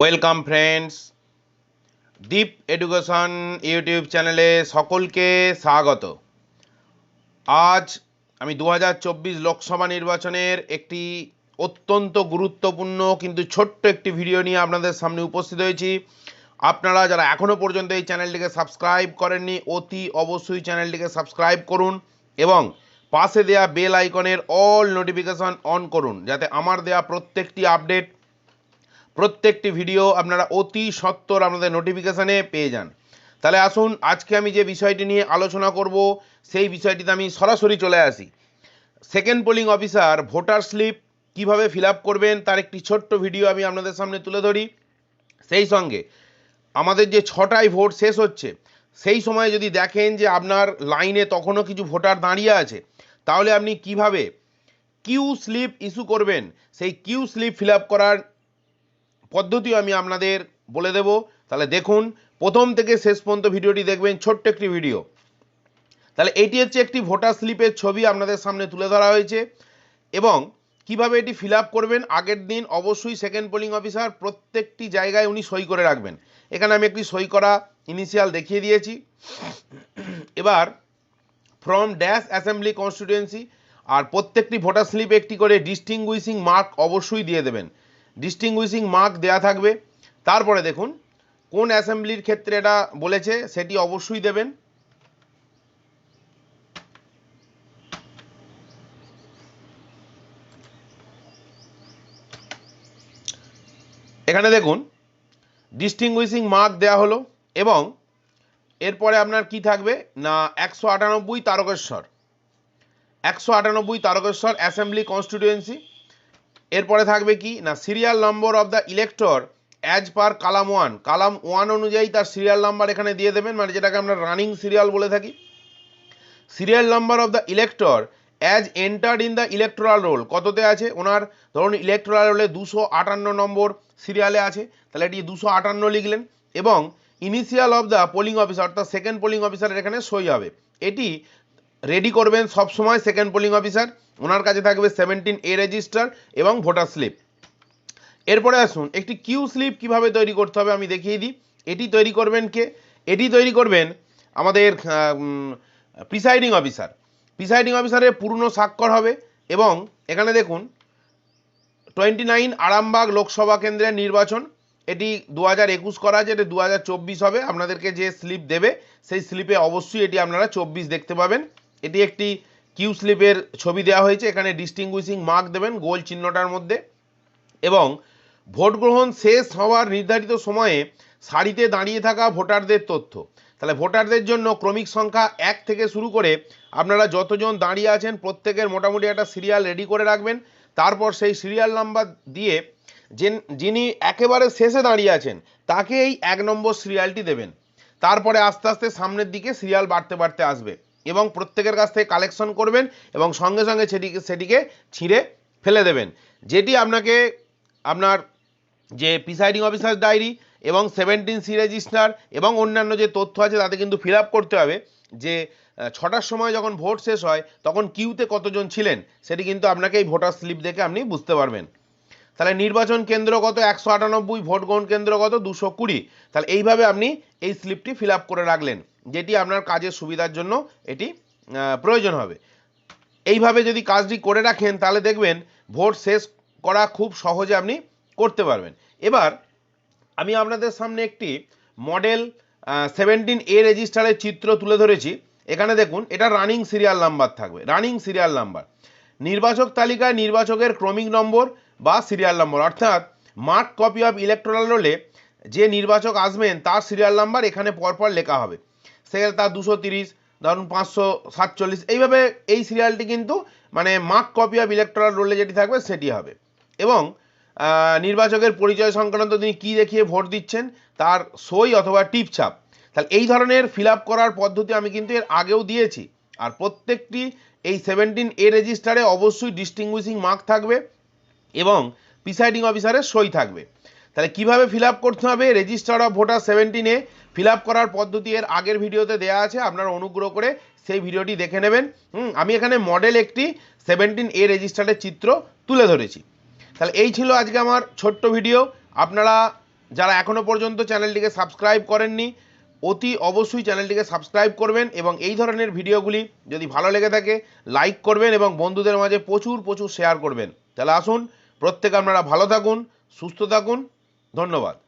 Welcome friends deep education YouTube চ্যানেলে সকলকে স্বাগত। আজ আমি দু হাজার চব্বিশ লোকসভা নির্বাচনের একটি অত্যন্ত গুরুত্বপূর্ণ কিন্তু ছোট্ট একটি ভিডিও নিয়ে আপনাদের সামনে উপস্থিত হয়েছি। আপনারা যারা এখনও পর্যন্ত এই চ্যানেলটিকে সাবস্ক্রাইব করেননি, অতি অবশ্যই চ্যানেলটিকে সাবস্ক্রাইব করুন এবং পাশে দেয়া বেল আইকনের অল নোটিফিকেশন অন করুন, যাতে আমার দেয়া প্রত্যেকটি আপডেট প্রত্যেকটি ভিডিও আপনারা অতি সত্বর আপনাদের নোটিফিকেশানে পেয়ে যান। তাহলে আসুন, আজকে আমি যে বিষয়টি নিয়ে আলোচনা করব, সেই বিষয়টিতে আমি সরাসরি চলে আসি। Second polling officer voter slip কীভাবে ফিল করবেন, তার একটি ছোট্ট ভিডিও আমি আপনাদের সামনে তুলে ধরি। সেই সঙ্গে, আমাদের যে ছটায় ভোট শেষ হচ্ছে, সেই সময় যদি দেখেন যে আপনার লাইনে তখনও কিছু ভোটার দাঁড়িয়ে আছে, তাহলে আপনি কীভাবে কিউ স্লিপ ইস্যু করবেন? সেই কিউ স্লিপ ফিল করার পদ্ধতিও আমি আপনাদের বলে দেব। তাহলে দেখুন, প্রথম থেকে শেষ পর্যন্ত ভিডিওটি দেখবেন, ছোট্ট একটি ভিডিও। তাহলে এটি হচ্ছে একটি ভোটার স্লিপের ছবি আপনাদের সামনে তুলে ধরা হয়েছে। এবং কীভাবে এটি ফিল করবেন, আগের দিন অবশ্যই সেকেন্ড পোলিং অফিসার প্রত্যেকটি জায়গায় উনি সই করে রাখবেন। এখানে আমি একটি সই করা ইনিশিয়াল দেখিয়ে দিয়েছি। এবার ফ্রম ড্যাশ অ্যাসেম্বলি কনস্টিটিউয়েন্সি আর প্রত্যেকটি ভোটার স্লিপে একটি করে ডিস্টিংগুইশিং মার্ক অবশ্যই দিয়ে দেবেন। ডিস্টিংগুইশিং মার্ক দেয়া থাকবে। তারপরে দেখুন, কোন অ্যাসেম্বলির ক্ষেত্রে এটা বলেছে, সেটি অবশ্যই দেবেন। এখানে দেখুন ডিস্টিংগুইশিং মার্ক দেয়া হলো এবং এরপরে আপনার কি থাকবে? না, একশো আটানব্বই তারকেশ্বর। একশো আটানব্বই তারকেশ্বর অ্যাসেম্বলি কনস্টিটিউয়েন্সি এরপরে থাকবে কি? না serial number of the elector as per column one column one অনুযায়ী তার সিরিয়াল নাম্বার এখানে দিয়ে দেবেন মানে যেটাকে আমরা রানিং সিরিয়াল বলে থাকি। Serial number of the elector as entered in the electoral roll কততে আছে? ওনার ধরুন ইলেকট্রাল রোলে দুশো আটান্ন নম্বর সিরিয়ালে আছে। তাহলে এটি দুশো আটান্ন লিখলেন এবং initial of the polling officer অর্থাৎ সেকেন্ড পোলিং অফিসারের এখানে সই হবে। এটি রেডি করবেন সব সময় সেকেন্ড পোলিং অফিসার ওনার কাছে থাকবে সেভেন্টিন এ রেজিস্টার এবং ভোটার স্লিপ এরপরে আসুন, একটি কিউ স্লিপ কীভাবে তৈরি করতে হবে আমি দেখিয়ে দিই। এটি তৈরি করবেন কে? এটি তৈরি করবেন আমাদের প্রিসাইডিং অফিসার প্রিসাইডিং অফিসারের পূর্ণ স্বাক্ষর হবে এবং এখানে দেখুন টোয়েন্টি নাইন আরামবাগ লোকসভা কেন্দ্রের নির্বাচন। এটি দু হাজার একুশ করা আছে, এটি দু হাজার চব্বিশ হবে। আপনাদেরকে যে স্লিপ দেবে, সেই স্লিপে অবশ্যই এটি আপনারা চব্বিশ দেখতে পাবেন। এটি একটি কিউ স্লিপের ছবি দেওয়া হয়েছে, এখানে ডিস্টিংগুইশিং মার্ক দেবেন গোল চিহ্নটার মধ্যে। এবং ভোট গ্রহণ শেষ হওয়ার নির্ধারিত সময়ে সারিতে দাঁড়িয়ে থাকা ভোটারদের তথ্য। তাহলে ভোটারদের জন্য ক্রমিক সংখ্যা এক থেকে শুরু করে আপনারা যতজন দাঁড়িয়ে আছেন, প্রত্যেকের মোটামুটি একটা সিরিয়াল রেডি করে রাখবেন। তারপর সেই সিরিয়াল নাম্বার দিয়ে যে যিনি একেবারে শেষে দাঁড়িয়ে আছেন তাকে এই এক নম্বর সিরিয়ালটি দেবেন। তারপরে আস্তে আস্তে সামনের দিকে সিরিয়াল বাড়তে বাড়তে আসবে। এবং প্রত্যেকের কাছ থেকে কালেকশন করবেন এবং সঙ্গে সঙ্গে সেটিকে সেটিকে ছিঁড়ে ফেলে দেবেন। যেটি আপনাকে আপনার যে প্রিসাইডিং অফিসার ডায়েরি এবং সেভেন্টিন সি রেজিস্টার এবং অন্যান্য যে তথ্য আছে তাতে কিন্তু ফিল আপ করতে হবে যে ছটার সময় যখন ভোট শেষ হয়, তখন কিউতে কতজন ছিলেন সেটি কিন্তু আপনাকে এই ভোটার স্লিপ দেখে আপনি বুঝতে পারবেন। তাহলে নির্বাচন কেন্দ্র কত? একশো আটানব্বই ভোট গ্রহণ কেন্দ্র কত? দুশো কুড়ি। তাহলে এইভাবে আপনি এই স্লিপটি ফিল আপ করে রাখলেন। যেটি আপনার কাজের সুবিধার জন্য এটি প্রয়োজন হবে। এইভাবে যদি কাজটি করে রাখেন, তাহলে দেখবেন ভোট শেষ করা খুব সহজে আপনি করতে পারবেন। এবার আমি আপনাদের সামনে একটি মডেল সেভেন্টিন এ রেজিস্টারের চিত্র তুলে ধরেছি। এখানে দেখুন, এটা রানিং সিরিয়াল নাম্বার থাকবে রানিং সিরিয়াল নাম্বার নির্বাচক তালিকায় নির্বাচকের ক্রমিক নম্বর বা সিরিয়াল নম্বর অর্থাৎ মার্ক কপি অফ ইলেকট্রাল রোলে যে নির্বাচক আসবেন, তার সিরিয়াল নাম্বার এখানে পরপর লেখা হবে। সেখানে তার দুশো তিরিশ, ধরুন পাঁচশো সাতচল্লিশ। এইভাবে এই সিরিয়ালটি কিন্তু মানে মার্ক কপি অফ ইলেকট্রাল রোলে যেটি থাকবে, সেটি হবে। এবং নির্বাচকের পরিচয় সংক্রান্ত তিনি কী দেখিয়ে ভোট দিচ্ছেন, তার সই অথবা টিপছাপ। তাহলে এই ধরনের ফিল করার পদ্ধতি আমি কিন্তু এর আগেও দিয়েছি। আর প্রত্যেকটি এই সেভেন্টিন এ রেজিস্টারে অবশ্যই ডিস্টিংগুইশিং মার্ক থাকবে এবং প্রিসাইডিং অফিসারের সই থাকবে। তাহলে কীভাবে ফিল করতে হবে? রেজিস্টার অফ ভোটার সেভেন্টিনে ফিল করার পদ্ধতি এর আগের ভিডিওতে দেওয়া আছে, আপনারা অনুগ্রহ করে সেই ভিডিওটি দেখে নেবেন। হুম, আমি এখানে মডেল একটি সেভেন্টিন এ রেজিস্টারের চিত্র তুলে ধরেছি। তাহলে এই ছিল আজকে আমার ছোট্ট ভিডিও আপনারা যারা এখনও পর্যন্ত চ্যানেলটিকে সাবস্ক্রাইব করেননি, অতি অবশ্যই চ্যানেলটিকে সাবস্ক্রাইব করবেন এবং এই ধরনের ভিডিওগুলি যদি ভালো লেগে থাকে লাইক করবেন এবং বন্ধুদের মাঝে প্রচুর প্রচুর শেয়ার করবেন। তাহলে আসুন, প্রত্যেকে আপনারা ভালো থাকুন, সুস্থ থাকুন। ধন্যবাদ